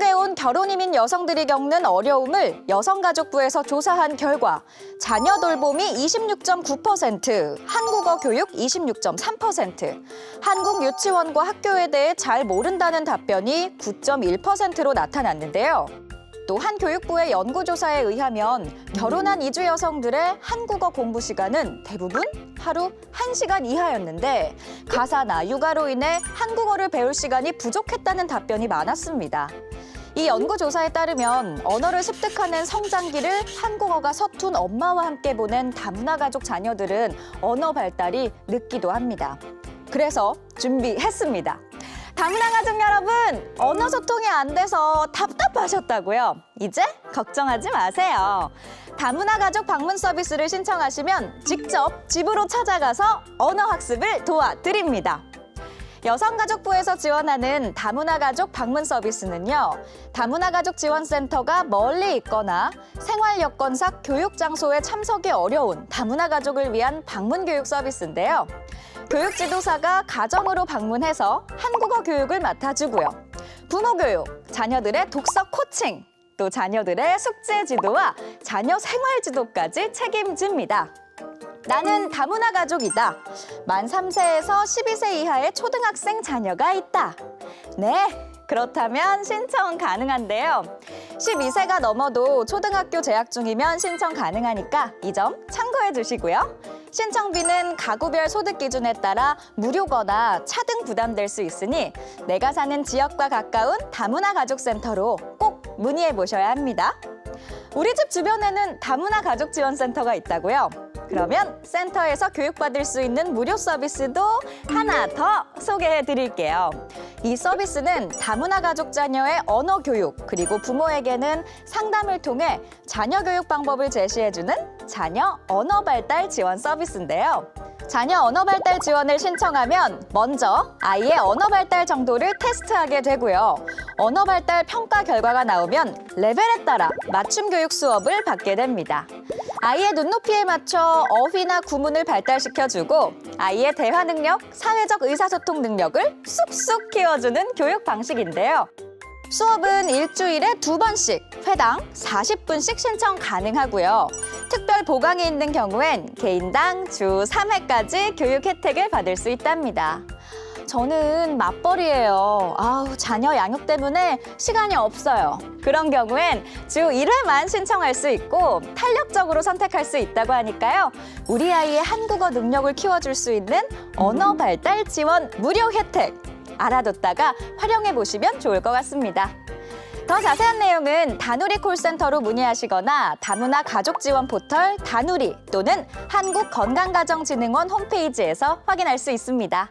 요즘 결혼 이민 여성들이 겪는 어려움을 여성가족부에서 조사한 결과 자녀 돌봄이 26.9%, 한국어 교육 26.3%, 한국 유치원과 학교에 대해 잘 모른다는 답변이 9.1%로 나타났는데요. 또 한 교육부의 연구조사에 의하면 결혼한 이주 여성들의 한국어 공부 시간은 대부분 하루 1시간 이하였는데 가사나 육아로 인해 한국어를 배울 시간이 부족했다는 답변이 많았습니다. 이 연구조사에 따르면 언어를 습득하는 성장기를 한국어가 서툰 엄마와 함께 보낸 다문화 가족 자녀들은 언어 발달이 늦기도 합니다. 그래서 준비했습니다. 다문화 가족 여러분, 언어 소통이 안 돼서 답답하셨다고요? 이제 걱정하지 마세요. 다문화 가족 방문 서비스를 신청하시면 직접 집으로 찾아가서 언어 학습을 도와드립니다. 여성가족부에서 지원하는 다문화 가족 방문 서비스는요, 다문화 가족 지원센터가 멀리 있거나 생활 여건상 교육 장소에 참석이 어려운 다문화 가족을 위한 방문 교육 서비스인데요. 교육 지도사가 가정으로 방문해서 한국어 교육을 맡아주고요. 부모 교육, 자녀들의 독서 코칭, 또 자녀들의 숙제 지도와 자녀 생활 지도까지 책임집니다. 나는 다문화 가족이다. 만 3세에서 12세 이하의 초등학생 자녀가 있다. 네, 그렇다면 신청 가능한데요. 12세가 넘어도 초등학교 재학 중이면 신청 가능하니까 이 점 참고해 주시고요. 신청비는 가구별 소득 기준에 따라 무료거나 차등 부담될 수 있으니 내가 사는 지역과 가까운 다문화 가족센터로 꼭 문의해 보셔야 합니다. 우리 집 주변에는 다문화 가족 지원센터가 있다고요. 그러면 센터에서 교육받을 수 있는 무료 서비스도 하나 더 소개해 드릴게요. 이 서비스는 다문화 가족 자녀의 언어 교육, 그리고 부모에게는 상담을 통해 자녀 교육 방법을 제시해 주는 자녀 언어 발달 지원 서비스인데요. 자녀 언어 발달 지원을 신청하면 먼저 아이의 언어 발달 정도를 테스트하게 되고요. 언어 발달 평가 결과가 나오면 레벨에 따라 맞춤 교육 수업을 받게 됩니다. 아이의 눈높이에 맞춰 어휘나 구문을 발달시켜주고 아이의 대화 능력, 사회적 의사소통 능력을 쑥쑥 키워주는 교육 방식인데요. 수업은 일주일에 두 번씩, 회당 40분씩 신청 가능하고요. 특별 보강이 있는 경우엔 개인당 주 3회까지 교육 혜택을 받을 수 있답니다. 저는 맞벌이에요. 아우, 자녀 양육 때문에 시간이 없어요. 그런 경우엔 주 1회만 신청할 수 있고 탄력적으로 선택할 수 있다고 하니까요. 우리 아이의 한국어 능력을 키워줄 수 있는 언어 발달 지원 무료 혜택 알아뒀다가 활용해 보시면 좋을 것 같습니다. 더 자세한 내용은 다누리 콜센터로 문의하시거나 다문화 가족 지원 포털 다누리 또는 한국건강가정진흥원 홈페이지에서 확인할 수 있습니다.